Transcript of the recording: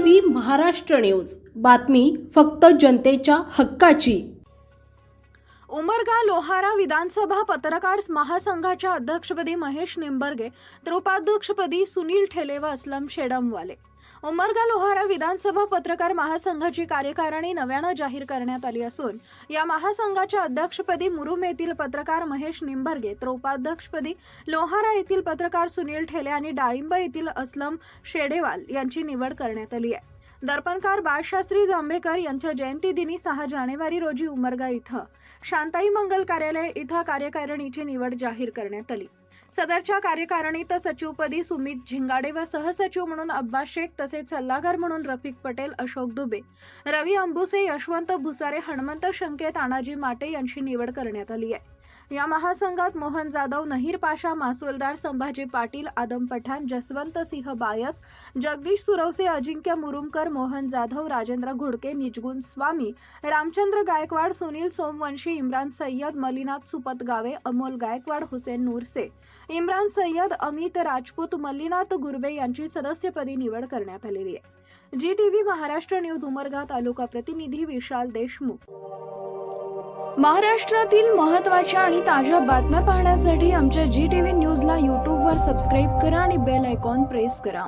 V Maharashtra news. बातमी फक्त जनतेच्या हक्काची. उमरगा लोहारा विधानसभा पत्रकार महासंघाच्या अध्यक्षपदी महेश निंबर्गे तर उपाध्यक्षपदी सुनील ठेले व असलम शेडमवाले. उमरगा लोहारा विधानसभा पत्रकार महासंघाची कार्यकारिणी नव्यानं जाहीर करण्यात आली असून या महासंघाच्या अध्यक्षपदी मुरुम येथील पत्रकार महेश निंबर्गे तर उपाध्यक्षपदी लोहारा येथील पत्रकार सुनील ठेले आणि डाळिंब येथील असलम शेडेवाल यांची निवड करण्यात आली आहे. दर्पणकार बाळशास्त्री जांभेकर यांच्या जयंतीदिनी सहा जानेवारी रोजी उमरगा इथं शांताई मंगल कार्यालय इथं कार्यकारिणीची निवड जाहीर करण्यात आली. सदरच्या कार्यकारिणीत सचिवपदी सुमित झिंगाडे व सहसचिव म्हणून अब्बास शेख तसेच सल्लागार म्हणून रफिक पटेल अशोक दुबे रवी अंबुसे यशवंत भुसारे हनुमंत शंके तानाजी माटे यांची निवड करण्यात आली आहे. या महासंघात मोहन जाधव नहीर पाशा मासुलदार संभाजी पाटील आदम पठाण जसवंत सिंह बायस जगदीश सुरवसे अजिंक्य मुरुमकर मोहन जाधव राजेंद्र घोडके निजगुण स्वामी रामचंद्र गायकवाड सुनील सोमवंशी इम्रान सय्यद मलिनाथ सुपत गावे अमोल गायकवाड हुसेन नूरसे इम्रान सय्यद अमित राजपूत मल्लीनाथ गुर्बे यांची सदस्यपदी निवड करण्यात आलेली आहे. G TV Maharashtra news Umarga taluka प्रतिनिधी विशाल देशमुख. महाराष्ट्रातील महत्त्वाच्या आणि ताज्या बातम्या पाहण्यासाठी आमच्या जी टीव्ही न्यूजला यूट्यूबवर सबस्क्राईब करा आणि बेल आयकॉन प्रेस करा.